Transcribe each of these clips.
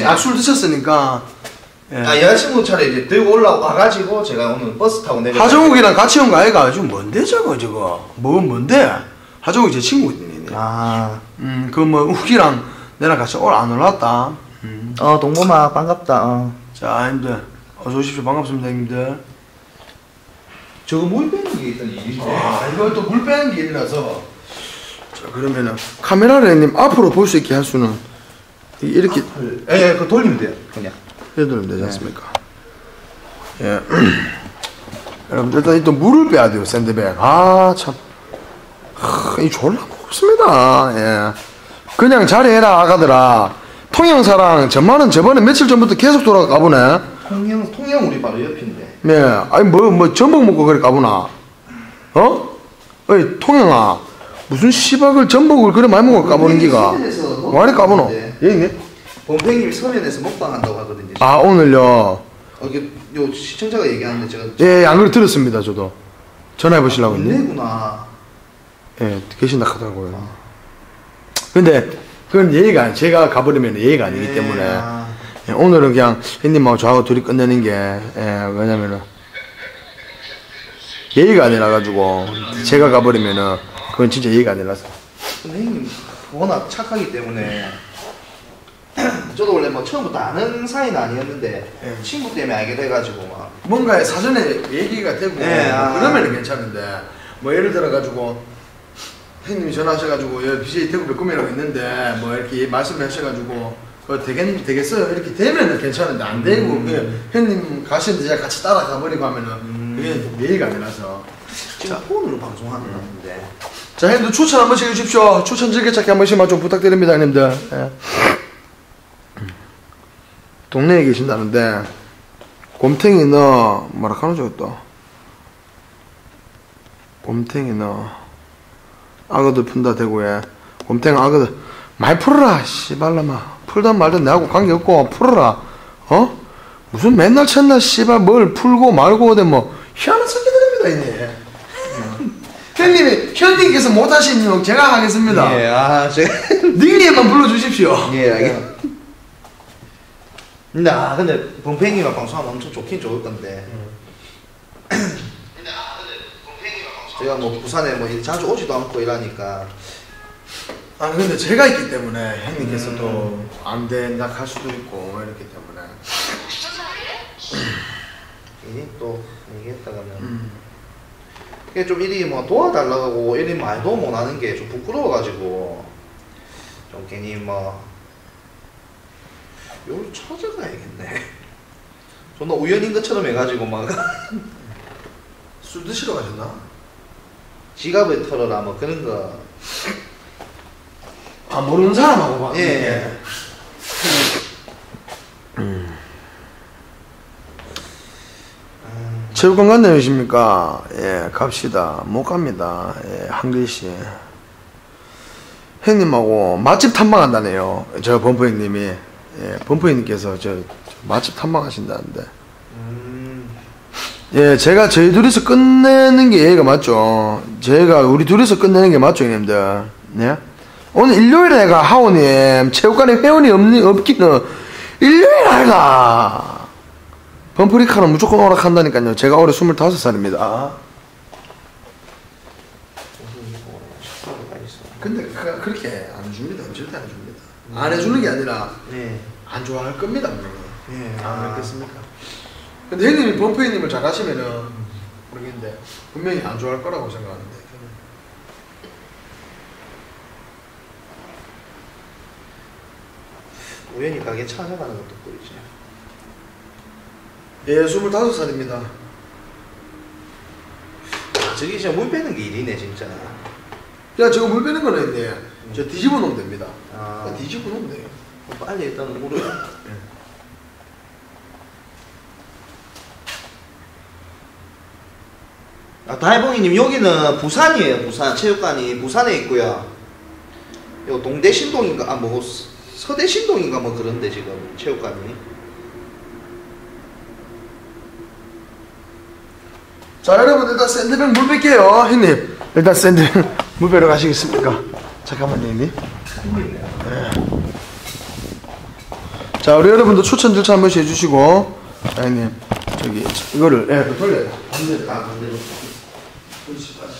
예. 약술 드셨으니까. 예. 아 여자친구 차례 이제 들고 올라와가지고 제가 오늘 버스 타고 내려. 하정욱이랑 같이 온 거 아이가? 지금 뭔데 저거 저거? 뭐 뭔데? 하정욱 이 제 친구거든요. 아, 음, 그뭐 우기랑 내랑 같이 올 안 올랐다. 음. 어 동범아 반갑다. 어. 자, 형님들 어서 오십시오. 반갑습니다, 형님들. 저거 물 빼는 게 있던 일인데. 아, 이거 또물 빼는 게 일이라서. 자, 그러면은 카메라를 형님 앞으로 볼 수 있게 할 수는 이- 이렇게 예, 예, 그거 돌리면 돼요. 그냥. 해두면 되지 않습니까? 예. 여러분 일단 또 물을 빼야 돼요, 샌드백. 아, 참. 하, 이 졸라 무겁습니다. 예. 그냥 잘해라, 아가들아. 통영사랑 전만은 저번에 며칠 전부터 계속 돌아가 보네. 통영 통영 우리 바로 옆인데. 네, 아니 뭐뭐 전복 먹고 그래 가보나? 어? 어이 통영아 무슨 씨박을 전복을 그래 많이 먹어 까보는 기가? 많이 까보노? 먹었는데. 예, 예. 범팽님 서면에서 먹방 한다고 하거든요. 아 오늘요. 어, 이게 요 시청자가 얘기하는데 제가 예, 안 그래 들었습니다 저도. 전화해 보시려고 했니? 군대구나. 예, 계신다 하더라고요. 근데 그건 예의가 제가 가버리면 예의가 아니기 예, 때문에 아. 예, 오늘은 그냥 형님하고 저하고 둘이 끝내는 게 예, 왜냐면은 예의가 아니라 가지고 제가 가버리면은 그건 진짜 예의가 아니라서. 근데 형님 워낙 착하기 때문에 저도 원래 뭐 처음부터 아는 사이는 아니었는데 예. 친구 때문에 알게 돼가지고 막 뭔가 사전에 얘기가 되고 네, 뭐 아. 그러면 괜찮은데 뭐 예를 들어 가지고 형님이 전화하셔가지고 여기 BJ 대구 백금이라고 있는데 뭐 이렇게 말씀하셔가지고 그 되겠 되겠어요 이렇게 되면은 괜찮은데 안 되고 음. 그 형님 가시는데 제가 같이 따라가 버리고 하면은 음. 그게 예의가 아니라서 지금 폰으로 방송하는 건데 자 형님들 추천 한 번씩 해주십시오 추천 즐겨찾기 한 번씩만 좀 부탁드립니다 형님들 예. 동네에 계신다는데 곰탱이 너 뭐라 하는 저또? 곰탱이 너. 악어들 푼다 대구에. 곰탱이 악어들 많이 풀어라 씨발라마 풀든 말든 내하고 관계없고 풀어라. 어? 무슨 맨날 첫날 씨발. 뭘 풀고 말고 어디 뭐. 희한한 새끼들입니다 이네. 형님이 형님께서 못하신 용 제가 하겠습니다. 예, 아 제가 닉네임만 불러주십시오. 예 알겠. 근데 아 근데 범팽이가 방송하면 엄청 좋긴 좋을 건데. 제가 뭐 부산에 뭐 자주 오지도 않고 이러니까 아 근데 제가 있기 때문에 형님께서도 음. 안 된다 할 수도 있고 이렇기 때문에 괜히 또 얘기했다가는 음. 이게 좀 일이 뭐 도와달라고 일이 말도 못하는 게 좀 부끄러워가지고 좀 괜히 뭐 요를 찾아가야겠네. 존나 우연인 것처럼 해가지고 막 술 드시러 가셨나? 지갑을 털어라 뭐 그런 거. 아 모르는 사람하고 봐. 예. 체육관 간다니십니까? 예, 갑시다. 못 갑니다. 예, 한글씨. 형님하고 맛집 탐방한다네요. 저 범퍼 형님이. 예, 범퍼 형님께서 저, 저 맛집 탐방하신다는데. 음. 예, 제가 저희 둘이서 끝내는 게 예의가 맞죠. 제가 우리 둘이서 끝내는 게 맞죠, 형님들. 네? 오늘 일요일에 가 하오님, 체육관에 회원이 없니, 없기는, 일요일 아이가. 범프리카는 무조건 오락한다니까요. 제가 올해 25살입니다. 근데 그, 그렇게 안 줍니다. 절대 안 줍니다. 안 해주는 게 아니라, 네. 안 좋아할 겁니다, 분명히. 예. 안 그렇겠습니까? 근데 형님이 범프 형님을 잘 하시면은 모르겠는데 분명히 안 좋아할 거라고 생각하는데 우연히 가게 찾아가는 것도 꿀이지. 예 25살입니다 저기 진짜 물 빼는 게 일이네 진짜. 야 저거 물 빼는 거는 있네 저 뒤집어 놓으면 됩니다 아. 아, 뒤집어 놓으면 돼요 빨리 일단 물을. 아, 다이봉이님 여기는 부산이에요. 부산 체육관이 부산에 있고요. 요 동대 신동인가 아 뭐 서대 신동인가 뭐 그런데 지금 체육관이. 자 여러분 일단 샌드백 물 뺄게요 형님 일단 샌드백 물 빼러 가시겠습니까 잠깐만요 형님 예. 자 우리 여러분도 추천 절차 한 번씩 해주시고 자, 형님 저기 이거를 예. 그 돌려요. 반대로 아 반대로. 그렇지 맞아.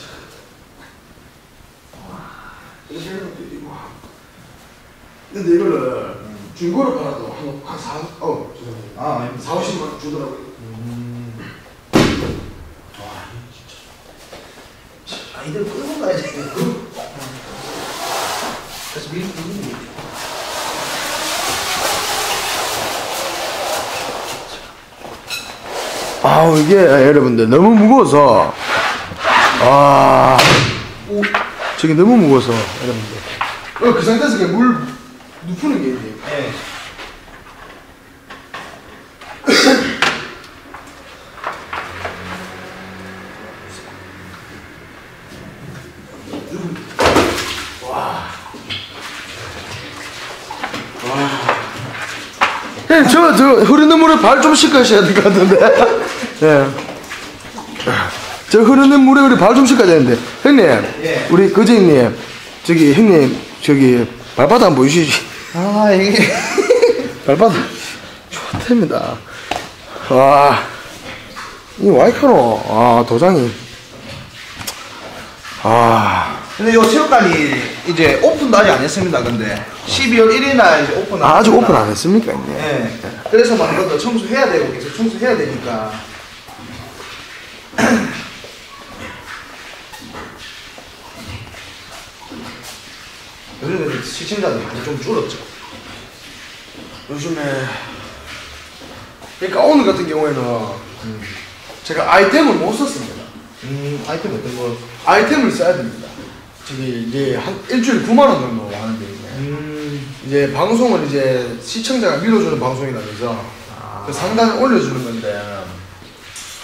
근데 이거를 중고로 팔아도 한 한 4, 어 죄송합니다. 아, 4, 50만 원 주더라고요. 아, 이대로 끌고 가야 돼. 밀, 밀, 아우 이게 여러분들 너무 무거워서. 아. 오, 저게 너무 무거워서 여러분들. 어, 그 상태에서 물 눕히는 게 예. 예, 저, 저 흐르는 물에 발 좀 씻으셔야 될 것 같은데. 예. 저 흐르는 물에 우리 발 좀 씻어야 되는데. 형님. 예. 우리 거제님. 저기 형님 저기 발바닥 한번 보이시지? 아, 이게. 발바닥. 좋답니다. 와 이 와이카노. 아 도장이. 아 근데 요 체육관이 이제 오픈도 아직 안 했습니다, 근데. 12월 1일 날 이제 오픈 아, 아직 오픈 안 했습니까 형님 예. 그래서 막 이것도 청소해야 되고 계속 청소해야 되니까. 요즘에 시청자들이 많이 좀 줄었죠. 요즘에 그러니까 오늘 같은 경우에는 제가 아이템을 못 썼습니다. 음, 아이템 어떤 거? 아이템을 써야 됩니다. 저기 이제 한 일주일에 9만 원 정도 하는데 이제, 음, 이제 방송을 이제 시청자가 밀어주는 방송이라면서 그 상단을 올려주는 건데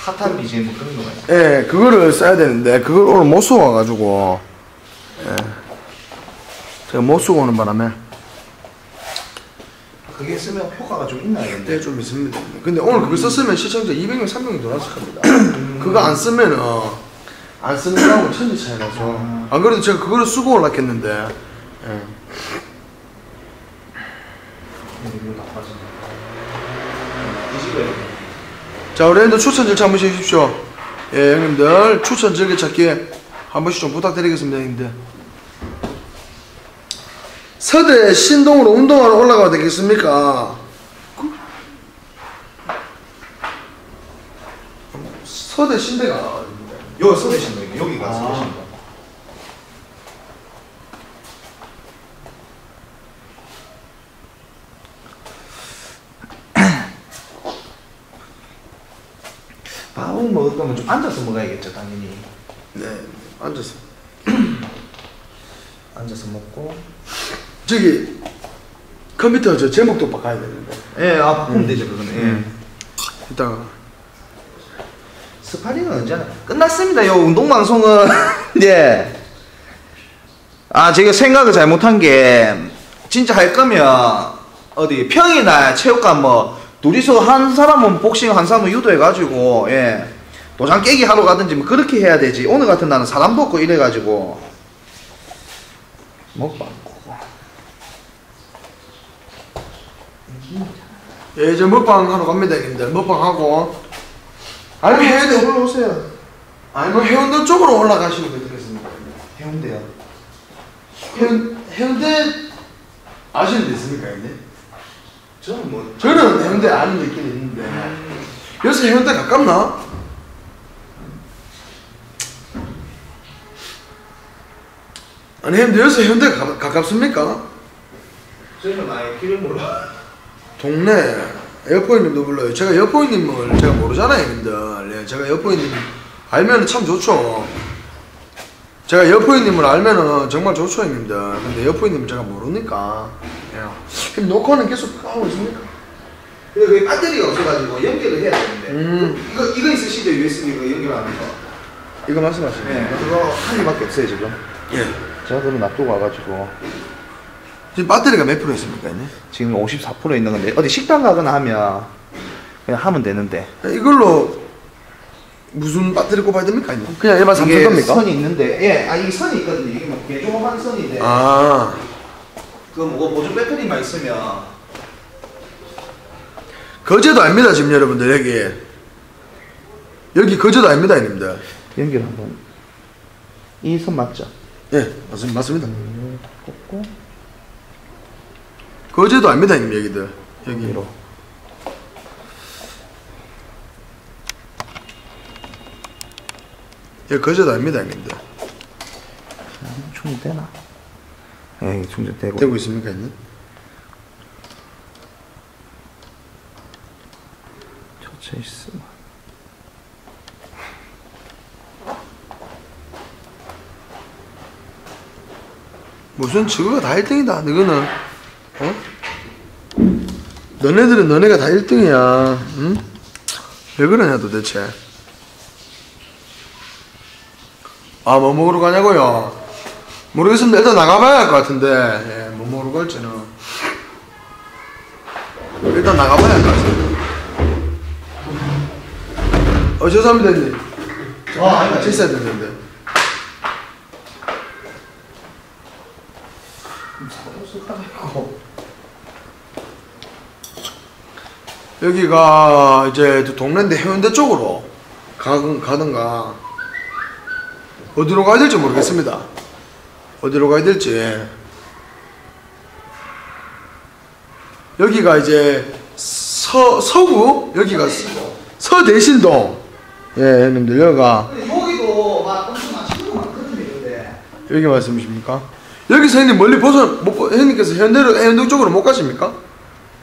핫한 BGM 뭐 그런 거가요 예 그거를 써야 되는데 그걸 오늘 못 쓰고 와가지고 예 제가 못 쓰고 오는 바람에 그게 쓰면 효과가 좀 있나요? 근데? 네, 좀 있습니다. 근데 오늘 그거 썼으면 시청자 200명, 300명 돌았을 겁니다. 그거 안 쓰면은 안 쓰는 거하고 천지 차이 나서 안 그래도 제가 그거를 쓰고 올랐겠는데 예. 이거 나빠지네. 뒤집어야 돼. 자 우리 형님들 추천 절차 한 번씩 해주십시오. 예 형님들 추천 즐겨 찾기 한 번씩 좀 부탁드리겠습니다 형님들. 서대 신동으로 운동하러 올라가도 되겠습니까? 그- 서대 신대가? 여기 써대신 거 여기가 아. 써대신 거. 밥을 먹을 거면 좀 앉아서 먹어야겠죠, 당연히. 네 앉아서 앉아서 먹고. 저기 컴퓨터 저 제목도 바꿔야 되는데 예, 아, 바꾸면 되죠, 그거는. 예. 음. 이따가 스파링은 언제? 끝났습니다. 요 운동 방송은. 예. 아 제가 생각을 잘못한 게 진짜 할 거면 어디 평일날 체육관 뭐 둘이서 한 사람은 복싱 한 사람은 유도 해가지고 예. 도장 깨기 하러 가든지 뭐 그렇게 해야 되지. 오늘 같은 날은 사람도 없고 이래가지고. 먹방 예 이제 먹방 하러 갑니다 형님들. 먹방 하고 아니면 해운대 올라오세요. 아니면 해운대 쪽으로 올라가시면 되겠습니다. 해운대요. 해운, 해운대 아시는 데 있습니까 형님? 저는 뭐 저는 해운대 아는 데 있긴 있는데. 여기서 해운대 가깝나? 아니 해운대 여기서 해운대 가, 가깝습니까? 저는 아예 길을 몰라 동네 여포이님도 불러요. 제가 여포이님을 제가 모르잖아요, 님들. 예, 제가 여포이님 알면은 참 좋죠. 제가 여포이님을 알면은 정말 좋죠, 님들. 근데 여포이님을 제가 모르니까. 예. 그럼 녹화는 계속 하고 있습니까? 근데 그게 배터리가 없어가지고 연결을 해야 되는데 음. 이거 이거 있으시죠 USB 그 연결하는 거 이거 말씀하시는 네, 거예요? 그거 한 개밖에 없어요 지금. 예. 제가 그걸 놔두고 와가지고 지금 배터리가 몇 프로 있습니까, 형님? 지금 54% 있는 건데 어디 식당 가거나 하면 그냥 하면 되는데. 이걸로 무슨 배터리 꼽아야 됩니까, 형님? 그냥 일반 삼성 이게 겁니까? 선이 있는데, 예, 아 이게 선이 있거든요. 이게 뭐 개조한 선인데, 아, 그 뭐 보조 배터리만 있으면 거제도 아닙니다 지금 여러분들 여기 여기 거제도 아닙니다 형님들 연결 한번. 이 선 맞죠? 예 맞습니다 맞습니다 아닙니다 형님 여기들 여기 여기로. 여기 거제도 아닙니다 형님들 충전되나? 예, 충전되고. 되고 있습니까 형님? 젖혀 있으면. 무슨 저거가 다 1등이다 너거는 어? 너네들은 너네가 다 1등이야. 응? 왜 그러냐 도대체? 아 뭐 먹으러 가냐고요? 모르겠습니다. 일단 나가봐야 할 것 같은데. 예, 뭐 먹으러 갈지는. 일단 나가봐야 할 것 같습니다. 어 죄송합니다 형님. 아, 아니다. 있어야 되는데 여기가 이제 또 동네인데 해운대 쪽으로 가든 가든가 어디로 가야 될지 모르겠습니다. 어디로 가야 될지 여기가 이제 서 서구 여기가 서대신동 예 형님들 여기가 여기도 막 엄청 맛있는 거 많거든요, 근데. 여기 말씀이십니까? 여기서 형님 멀리 벗어 못 벗- 형님께서 현대로 해운대 쪽으로 못 가십니까?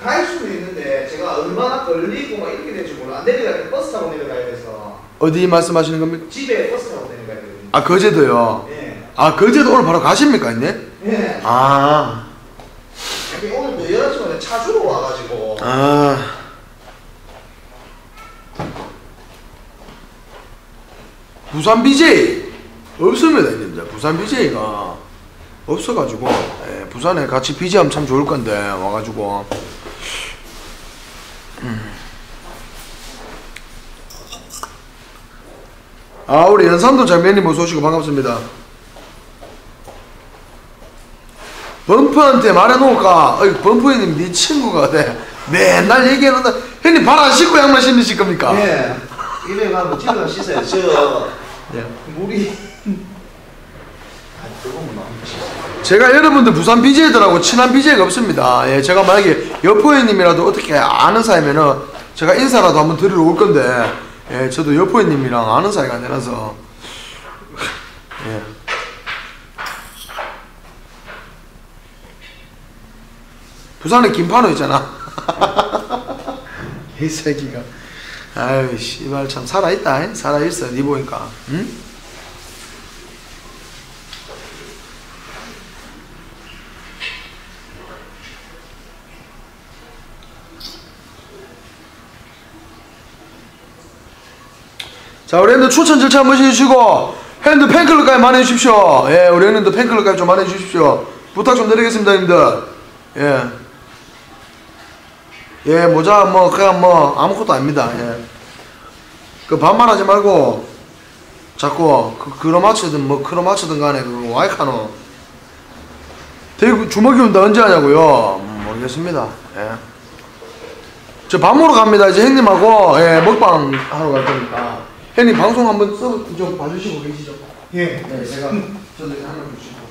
갈 수도 있는데 제가 얼마나 걸리고 막 이렇게 될지 몰라. 안 내려갈 때 버스 타고 내려가야 돼서 어디 말씀하시는 겁니까? 집에 버스 타고 내려가야 되거든요. 아 거제도요. 예. 아 거제도 오늘 바로 가십니까, 형님? 예. 아. 이게 오늘도 여자친구가 차 주러 와가지고. 아. 부산 BJ 없습니다, 형님들. 부산 BJ가 없어가지고 예, 부산에 같이 BJ 하면 참 좋을 건데 와가지고. 음. 아 우리 연산도 장면님 어서 오시고 반갑습니다. 범프한테 말해놓을까? 어이, 범프 형님 네 친구가 돼. 맨날 얘기하는데 형님 발안 씻고 양말 신으실 겁니까? 예. 입에 가면 가서 씻어요. 저 예. 물이. 아, 그거 뭐 너무 씻어. 제가 여러분들 부산 BJ들하고 친한 BJ가 없습니다. 예, 제가 만약에 여포 형님이라도 어떻게 아는 사이면은 제가 인사라도 한번 드리러 올 건데, 예, 저도 여포 형님이랑 아는 사이가 안 되나서, 예. 부산에 김판호 있잖아. 이 새끼가. 아유, 씨발, 참, 살아있다, 잉? 살아있어, 니 보니까. 응? 자, 우리 핸드 추천 절차 한번 해주시고, 핸드 팬클럽까지 많이 해주십시오. 예, 우리 핸드 팬클럽까지 좀 많이 해주십시오. 부탁 좀 드리겠습니다, 형님들. 예. 예, 모자, 뭐, 그냥 뭐, 아무것도 아닙니다. 예. 그 반말 하지 말고, 자꾸, 그, 크로마츠든 뭐, 크로마츠든 간에, 그, 와이카노. 대구 주먹이 온다 언제 하냐고요? 음, 모르겠습니다. 예. 저밥 먹으러 갑니다. 이제 형님하고, 예, 먹방 하러 갈 거니 까. 형님 방송 한번 써, 좀 봐주시고 계시죠? 예. 네, 제가 저도 하나 주시고.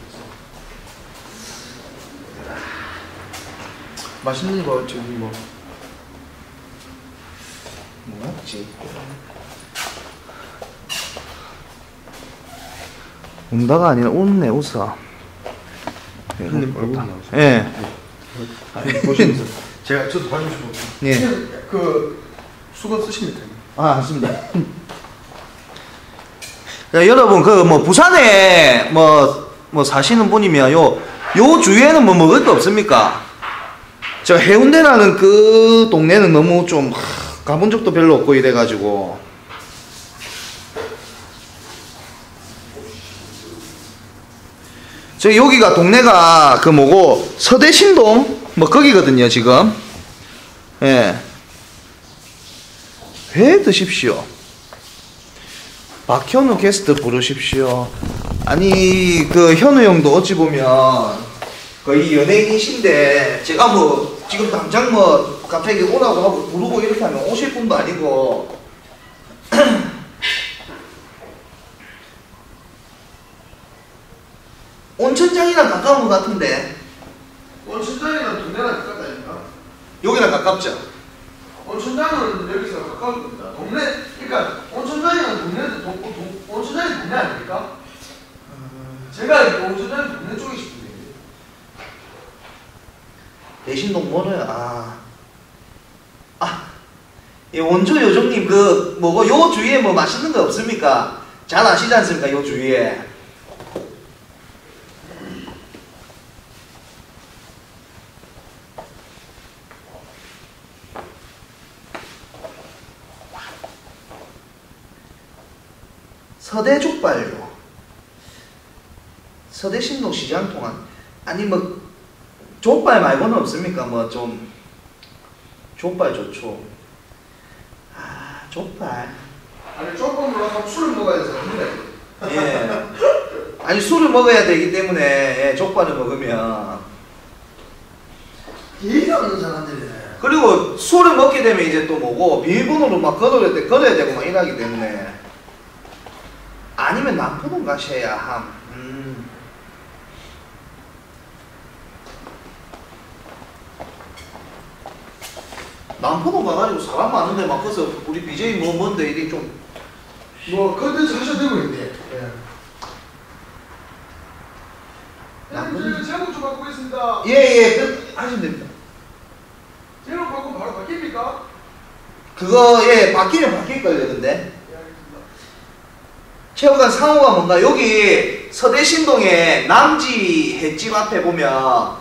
맛있는 거 저기 뭐. 뭐 먹지? 운다가 아니라 웃네 웃어. 형님 얼굴 나오죠. 예. 보시면서 제가 저도 봐주시고. 예. 그 수건 쓰십니까? 아, 맞습니다. 야, 여러분, 그, 뭐, 부산에, 뭐, 뭐, 사시는 분이면, 요, 요 주위에는 뭐 먹을 거 없습니까? 저 해운대라는 그 동네는 너무 좀, 하, 가본 적도 별로 없고 이래가지고. 저 여기가 동네가 그 뭐고, 서대신동? 뭐, 거기거든요, 지금. 예. 회 드십시오. 박현우 게스트 부르십시오. 아니 그 현우 형도 어찌 보면 거의 연예인이신데 제가 뭐 지금 당장 뭐 갑자기 오라고 하고 부르고 이렇게 하면 오실 분도 아니고 온천장이랑 가까운 것 같은데 온천장이랑 동네랑 가깝다니까. 여기랑 가깝죠? 온천장은 여기서 가까울 겁니다. 동네, 그러니까 온천장이랑 동네도 동, 동, 온천장이 동네 아닙니까? 제가 온천장이 동네 쪽에 싶은데. 대신동 뭐는 아, 아, 이 원조 요정님 그 뭐고 요 주위에 뭐 맛있는 거 없습니까? 잘 아시지 않습니까? 요 주위에 서대 족발요. 서대 신동 시장 통한 아니 뭐 족발 말고는 없습니까? 뭐 좀 족발 좋죠. 아 족발. 아니, 조금 올라가면 술을 먹어야 돼서 힘들어요. 예. 아니 술을 먹어야 되기 때문에 예, 족발을 먹으면 예의가 없는 사람들이네. 그리고 술을 먹게 되면 이제 또 뭐고 비밀번호로 막 걸어야 돼 걸어야 되고 막 이러기 때문에 아니면 남포동 가셔야 함. 음. 남포동 가가지고 사람 많은데 막 거기서 우리 BJ 뭐 뭔데 이리 좀 뭐, 컨텐츠 하셔도 되고 있네. 예. 저희가 제목 좀 바꾸고 있습니다. 예예 그 하시면 됩니다. 제목 바꾸면 바로 바뀝니까? 그거 예 바뀌면 바뀔 걸요 근데 예. 체육관 상호가 뭔가 여기 서대신동에 남지 횟집 앞에 보면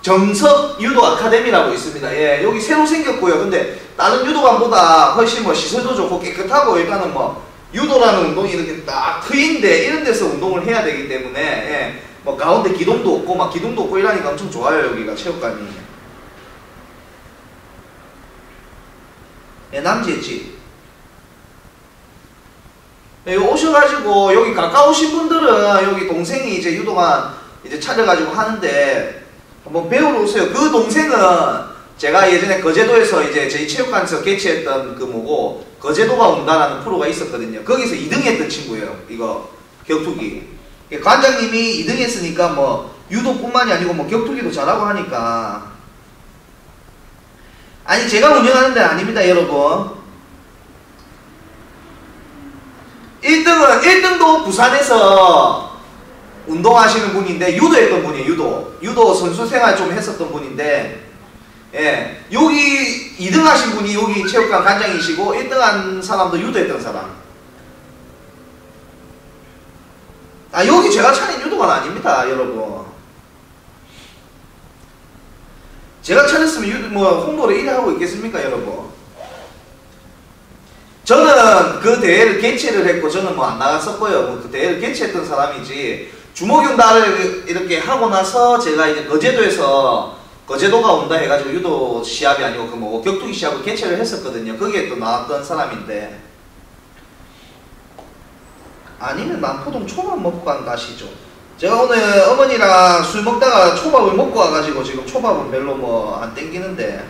정석 유도 아카데미라고 있습니다. 예, 여기 새로 생겼고요. 근데 다른 유도관보다 훨씬 뭐 시설도 좋고 깨끗하고 일단은 뭐 유도라는 운동이 이렇게 딱 트인데 이런 데서 운동을 해야 되기 때문에 예, 뭐 가운데 기둥도 없고 막 기둥도 없고 이러니까 엄청 좋아요 여기가 체육관이. 예, 남지 횟집. 네, 오셔가지고 여기 가까우신 분들은 여기 동생이 이제 유도만 이제 찾아가지고 하는데 한번 배우러 오세요. 그 동생은 제가 예전에 거제도에서 이제 저희 체육관에서 개최했던 그 뭐고 거제도가 온다라는 프로가 있었거든요. 거기서 2등 했던 친구예요. 이거 격투기. 예, 관장님이 2등 했으니까 뭐 유도뿐만이 아니고 뭐 격투기도 잘하고 하니까 아니 제가 운영하는 데는 아닙니다 여러분 1등은 1등도 부산에서 운동하시는 분인데 유도했던 분이에요 유도. 유도 선수 생활 좀 했었던 분인데 예. 여기 2등 하신 분이 여기 체육관 관장이시고 1등 한 사람도 유도했던 사람. 아 여기 제가 차린 유도관 아닙니다 여러분. 제가 차렸으면 유도 뭐 홍보를 이래 하고 있겠습니까 여러분 저는 그 대회를 개최를 했고 저는 뭐 안 나갔었고요. 뭐 그 대회를 개최했던 사람이지 주목용 달을 이렇게 하고 나서 제가 이제 거제도에서 거제도가 온다 해가지고 유도 시합이 아니고 그 뭐 격투기 시합을 개최를 했었거든요. 거기에 또 나왔던 사람인데 아니면 남포동 초밥 먹고 간 가시죠. 제가 오늘 어머니랑 술 먹다가 초밥을 먹고 와가지고 지금 초밥은 별로 뭐 안 땡기는데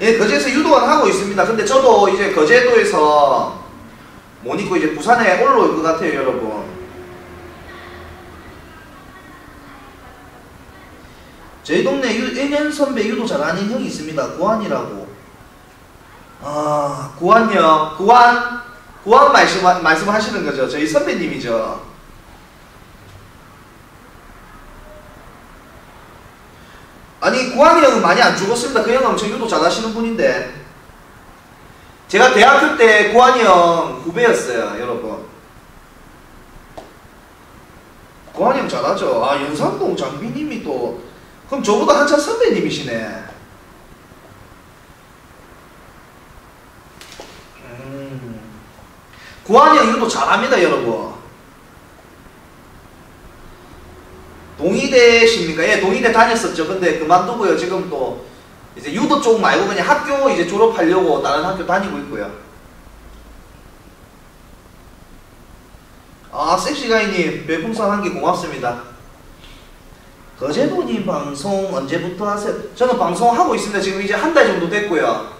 예, 거제에서 유도원 하고 있습니다. 근데 저도 이제 거제도에서 못 있고 이제 부산에 올라올 것 같아요, 여러분. 저희 동네 유, 1년 선배 유도 잘하는 형이 있습니다. 구한이라고. 아, 구한요. 구한, 구한 말씀, 말씀하시는 거죠. 저희 선배님이죠. 아니 구한이 형은 많이 안 죽었습니다. 그 형은 엄청 유도 잘하시는 분인데 제가 대학교 때 구한이 형 후배였어요, 여러분. 구한이 형 잘하죠. 아 연산동 장비님이 또 그럼 저보다 한참 선배님이시네. 음. 구한이 형 유도 잘합니다, 여러분. 동의대십니까? 예, 동의대 다녔었죠. 근데 그만두고요. 지금 또 이제 유도 쪽 말고 그냥 학교 이제 졸업하려고 다른 학교 다니고 있고요. 아, 섹시가이님 별풍선 한 개 고맙습니다. 거제도님 방송 언제부터 하세요? 저는 방송하고 있습니다. 지금 이제 한 달 정도 됐고요.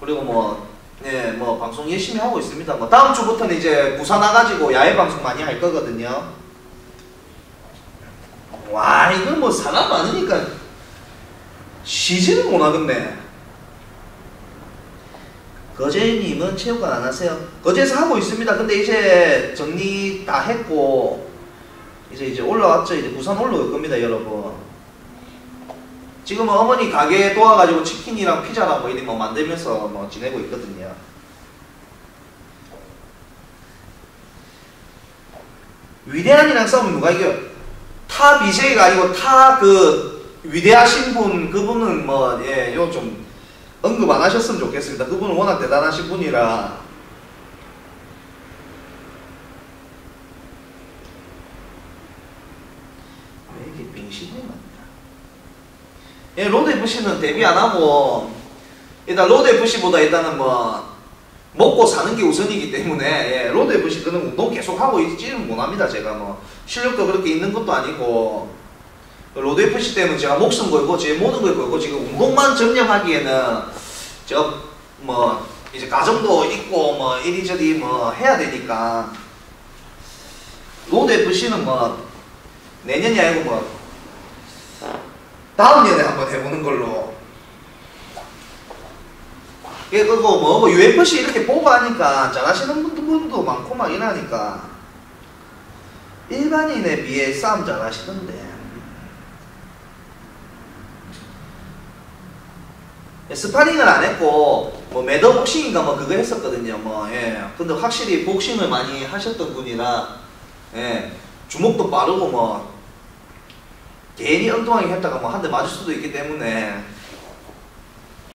그리고 뭐, 네, 뭐 방송 열심히 하고 있습니다. 뭐 다음 주부터는 이제 부산 와가지고 야외 방송 많이 할 거거든요. 와, 이거 뭐 사람 많으니까 쉬지를 못하겠네. 거제님은 체육관 안 하세요? 거제에서 하고 있습니다. 근데 이제 정리 다 했고 이제 이제 올라왔죠. 이제 부산 올라올 겁니다, 여러분. 지금은 어머니 가게에 도와가지고 치킨이랑 피자랑 뭐 이런 뭐 만들면서 뭐 지내고 있거든요. 위대한이랑 싸우면 누가 이겨요? 타 BJ가 아니고 타 그 위대하신 분 그분은 뭐 예, 요 좀 언급 안 하셨으면 좋겠습니다. 그분은 워낙 대단하신 분이라 왜 이게 빙신이 많냐? 예, 로드 FC는 데뷔 안 하고 일단 로드 FC보다 일단은 뭐 먹고 사는 게 우선이기 때문에 예, 로드 FC 그는 운동 계속 하고 있지는 못합니다. 제가 뭐 실력도 그렇게 있는 것도 아니고 로드 FC 때문에 제가 목숨 걸고 제 모든 걸 걸고 지금 운동만 전념하기에는 제가 뭐 이제 가정도 있고 뭐 이리저리 뭐 해야 되니까 로드 FC는 뭐 내년이 아니고 뭐 다음 년에 한번 해보는 걸로. 예, 그거 뭐, 뭐 UFC 이렇게 보고 하니까 잘하시는 분들도 많고 막 이러니까 일반인에 비해 싸움 잘하시던데. 예, 스파링을 안 했고 뭐 매더 복싱인가 뭐 그거 했었거든요. 뭐 예. 근데 확실히 복싱을 많이 하셨던 분이라 예. 주먹도 빠르고 뭐 괜히 엉뚱하게 했다가 뭐 한 대 맞을 수도 있기 때문에